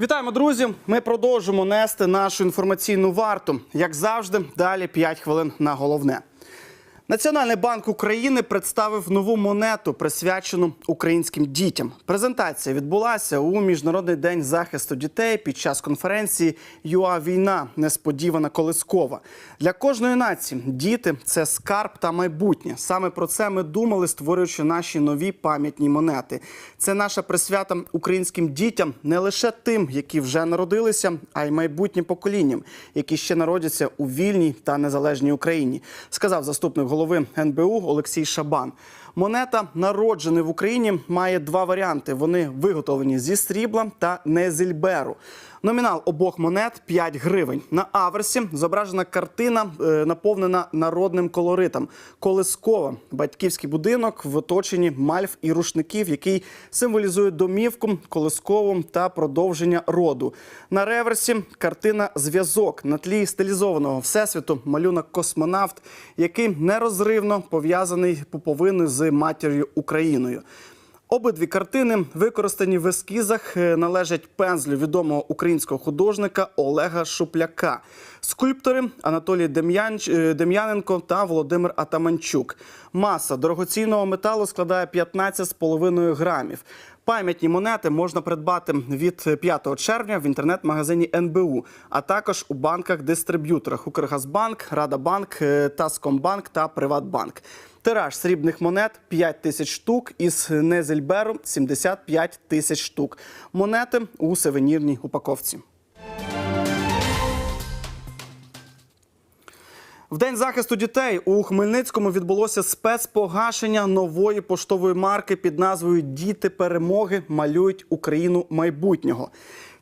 Вітаємо, друзі! Ми продовжимо нести нашу інформаційну варту. Як завжди, далі 5 хвилин на головне. Національний банк України представив нову монету, присвячену українським дітям. Презентація відбулася у міжнародний день захисту дітей під час конференції ЮА Війна несподівана колискова. Для кожної нації діти це скарб та майбутнє. Саме про це ми думали, створюючи наші нові пам'ятні монети. Це наша присвята українським дітям, не лише тим, які вже народилися, а й майбутнім поколінням, які ще народяться у вільній та незалежній Україні, сказав заступник голови НБУ Олексій Шабан. Монета, народжений в Україні, має два варіанти. Вони виготовлені зі срібла та незільберу. Номінал обох монет 5 гривень. На аверсі зображена картина, е, наповнена народним колоритом. Колискова батьківський будинок в оточенні мальв і рушників, який символізує домівку, колискову та продовження роду. На реверсі картина зв'язок на тлі стилізованого всесвіту, малюнок космонавт, який нерозривно пов'язаний пуповиною з матір'ю Україною. Обидві картини, використані в ескізах, е, належать пензлю відомого українського художника Олега Шупляка. Скульптори Анатолій Дем'ян- е, Дем'яненко та Володимир Атаманчук. Маса дорогоцінного металу складає 15,5 грамів. Пам'ятні монети можна придбати від 5 червня в інтернет-магазині НБУ, а також у банках-дистриб'юторах Укргазбанк, Радабанк, е, Таскомбанк та Приватбанк. Тираж срібних монет 5 тисяч штук, із Незельберу 75 тисяч штук. Монети у сувенірній упаковці. В день захисту дітей у Хмельницькому відбулося спецпогашення нової поштової марки під назвою Діти перемоги малюють Україну майбутнього.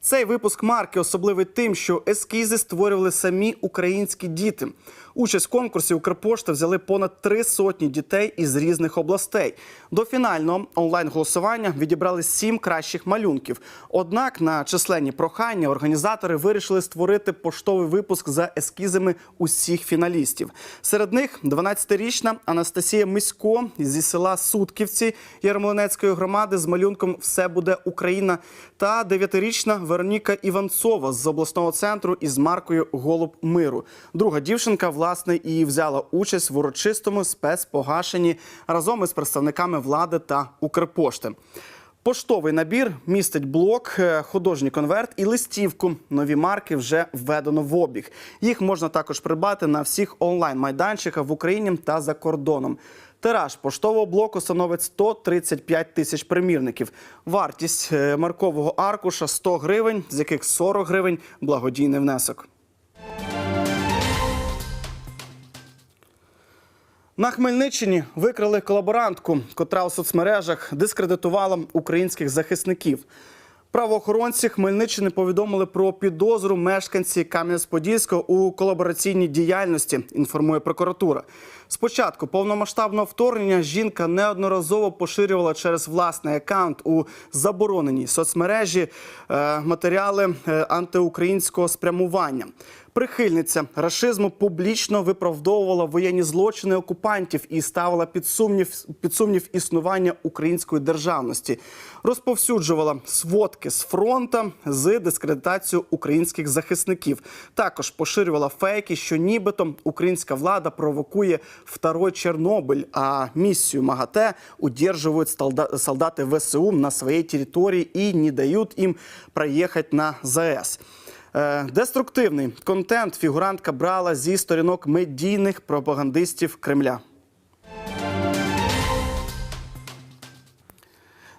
Цей випуск марки особливий тим, що ескізи створювали самі українські діти. Участь в конкурсі Укрпошти взяли понад три сотні дітей із різних областей. До фінального онлайн-голосування відібрали сім кращих малюнків. Однак на численні прохання організатори вирішили створити поштовий випуск за ескізами усіх фіналістів. Серед них 12-річна Анастасія Мисько зі села Сутківці Ярмолинецької громади з малюнком Все буде Україна та 9-річна Вероніка Іванцова з обласного центру із маркою Голуб миру. Друга дівчинка власне і взяла участь в урочистому спецпогашенні разом із представниками влади та Укрпошти. Поштовий набір містить блок, е, художній конверт і листівку. Нові марки вже введено в обіг. Їх можна також придбати на всіх онлайн-майданчиках в Україні та за кордоном. Тираж поштового блоку становить 135 тисяч примірників. Вартість е, маркового аркуша 100 гривень, з яких 40 гривень благодійний внесок. На Хмельниччині викрили колаборантку, котра у соцмережах дискредитувала українських захисників. Правоохоронці Хмельниччини повідомили про підозру мешканці Кам'янець-Подільського у колабораційній діяльності. Інформує прокуратура. Спочатку повномасштабного вторгнення жінка неодноразово поширювала через власний аккаунт у забороненій соцмережі е, матеріали е, антиукраїнського спрямування. Прихильниця рашизму публічно виправдовувала воєнні злочини окупантів і ставила під сумнів, під сумнів існування української державності, розповсюджувала сводки з фронта з дискредитацією українських захисників. Також поширювала фейки, що нібито українська влада провокує второй Чорнобиль, а миссию МАГАТЭ удерживают солда- солдаты ВСУ на своей территории и не дают им проехать на ЗАЕС. Е, Деструктивний контент фігурантка брала зі сторінок медійних пропагандистів Кремля.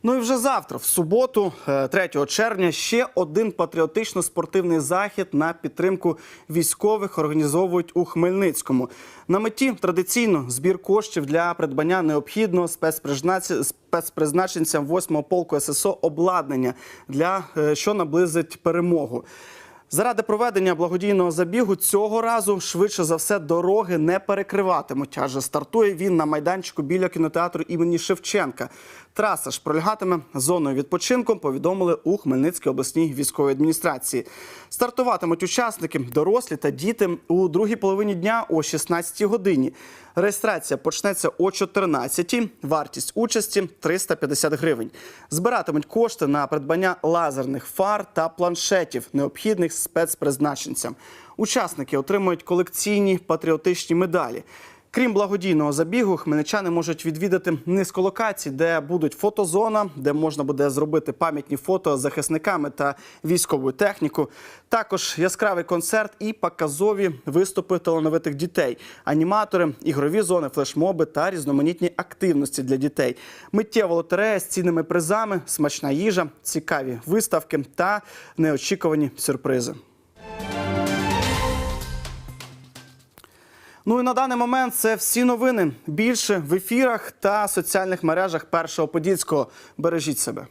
Ну і вже завтра, в суботу, е, 3 червня, ще один патріотично-спортивний захід на підтримку військових організовують у Хмельницькому. На меті традиційно збір коштів для придбання необхідного спецпризначенцям 8-го полку ССО обладнання, для е, що наблизить перемогу. Заради проведення благодійного забігу цього разу швидше за все дороги не перекриватимуть, адже стартує він на майданчику біля кінотеатру імені Шевченка. Траса ж пролягатиме зоною відпочинку. Повідомили у Хмельницькій обласній військовій адміністрації. Стартуватимуть учасники, дорослі та діти у другій половині дня о 16-й годині. Реєстрація почнеться о 14-й. Вартість участі 350 гривень. Збиратимуть кошти на придбання лазерних фар та планшетів, необхідних спецпризначенцям. Учасники отримують колекційні патріотичні медалі. Крім благодійного забігу, хмельничани можуть відвідати низку локацій, де будуть фотозона, де можна буде зробити пам'ятні фото з захисниками та військовою техніку. Також яскравий концерт і показові виступи талановитих дітей, аніматори, ігрові зони, флешмоби та різноманітні активності для дітей. Миттєва лотерея з цінними призами, смачна їжа, цікаві виставки та неочікувані сюрпризи. Ну і на даний момент це всі новини. Більше в ефірах та соціальних мережах першого подільського. Бережіть себе.